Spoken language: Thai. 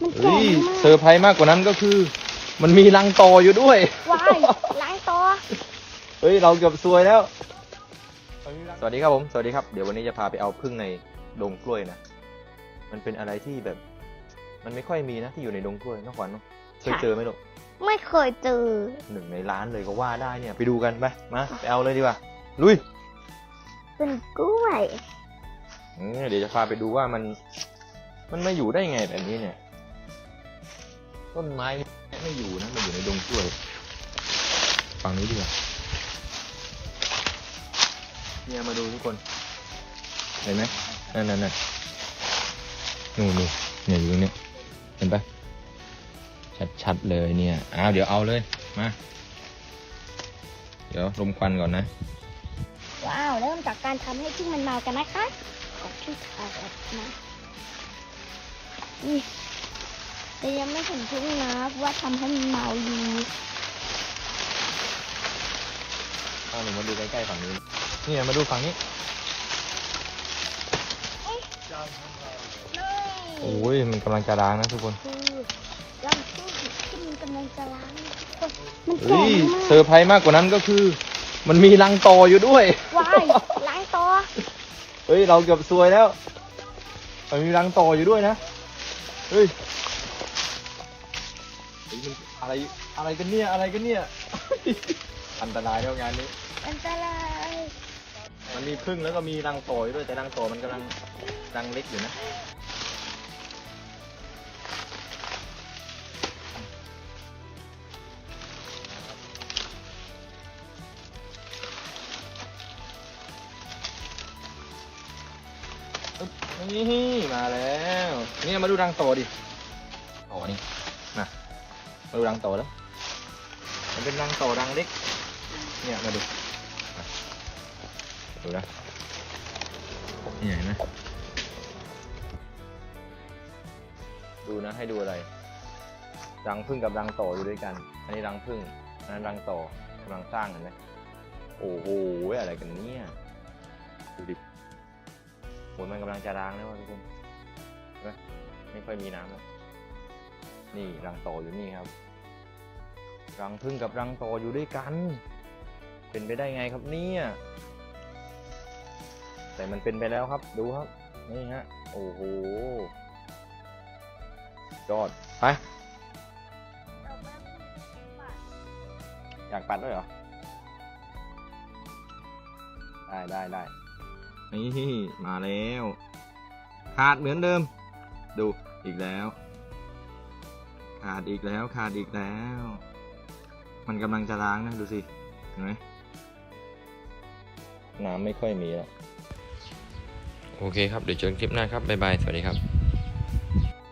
มันเฮ้แข็งยมาเซอกร์ไพรส์มากกว่านั้นก็คือ มันมีรังต่ออยู่ด้วย วายล้างตัวเฮ้ย เราเกือบซวยแล้ว สวัสดีครับผม สวัสดีครับ เดี๋ยววันนี้จะพาไปเอาพึ่งในดงกล้วยนะ มันเป็นอะไรที่แบบ มันไม่ค่อยมีนะที่อยู่ในดงกล้วยนอกขวัญเนอะเคยเจอไหมลูกไม่เคยเจอ หนึ่งในร้านเลยก็ว่าได้เนี่ย ไปดูกันไป มาไปเอาเลยดีกว่า ลุยเป็นกล้วย อืมเดี๋ยวจะพาไปดูว่ามัน มันมาอยู่ได้ไงแบบนี้เนี่ย ต้นไม้ไม่อยู่นะมันอยู่ในดงกล้วยฝั่งนี้ดีกว่าเนี่ยมาดูทุกคน เห็นไหมนั่นนั่นนั่นนู่นนู่นเนี่ยอยู่ตรงนี้เห็นปะชัดๆเลยเนี่ยอ้าวเดี๋ยวเอาเลยมาเดี๋ยวลมควันก่อนนะ ว้าว เริ่มจากการทำให้พึ่งมันเมากันนะคะขอที่ทาแบบนะนี่ แต่ยังไม่ถึงพึ่งนะเพราะว่าทำให้มันเมาอยู่เอาหนูมาดูใกล้ๆฝั่งนี้เนี่ยมาดูฝั่งนี้ โอ้ยมันกำลังจะล้างนะทุกคนคือรังพึ่งที่มันกำลังจะล้างมันเฮ้แข็ยงมาเซอร์ไพรส์มากกว่านั้นก็คือ มันมีรังต่ออยู่ด้วยกวายล้างตัวเฮ้ยเราเกือบซวยแล้วมันมีรังต่ออยู่ด้วยนะเฮ้ย เฮ้ยมันอะไรอะไรกันเนี่ยอะไรกันเนี่ย อันตรายแล้วงานนี้ อันตรายมันมีพึ่งแล้วก็มีรังต่ออยู่ด้วยแต่รังต่อมันกำลังรังเล็กอยู่นะอึ๊บนี่มาแล้ว เนี่ยมาดูรังโตดิโอ้นี่นะ มาดูรังโตแล้ว มันเป็นรังโตรังเล็ก เนี่ยมาดูดูนะนี่เห็นไหมดูนะให้ดูอะไร รังพึ่งกับรังโตอยู่ด้วยกัน อันนี้รังพึ่งอันนั้นรังโตกำลังสร้างเห็นไหมโอ้โหอะไรกันเนี่ยดูดิฝนมันกำลังจะล้างแล้วทุกคนเห็นไหมไม่ค่อยมีน้ำแล้ว นี่รังโตอยู่นี่ครับ รังพึ่งกับรังโตอยู่ด้วยกัน เป็นไปได้ไงครับเนี่ยแต่มันเป็นไปแล้วครับดูครับนี่ฮะโอ้โหยอดไปอยากปัดด้วยเหรอได้ได้ได้นี่มาแล้วขาดเหมือนเดิม ดูอีกแล้ว ขาดอีกแล้วขาดอีกแล้ว มันกำลังจะล้างนะ ดูสิ เห็นไหมน้ำไม่ค่อยมีแล้ว โอเคครับ เดี๋ยวเจอกันคลิปหน้าครับ บ๊ายบาย สวัสดีครับ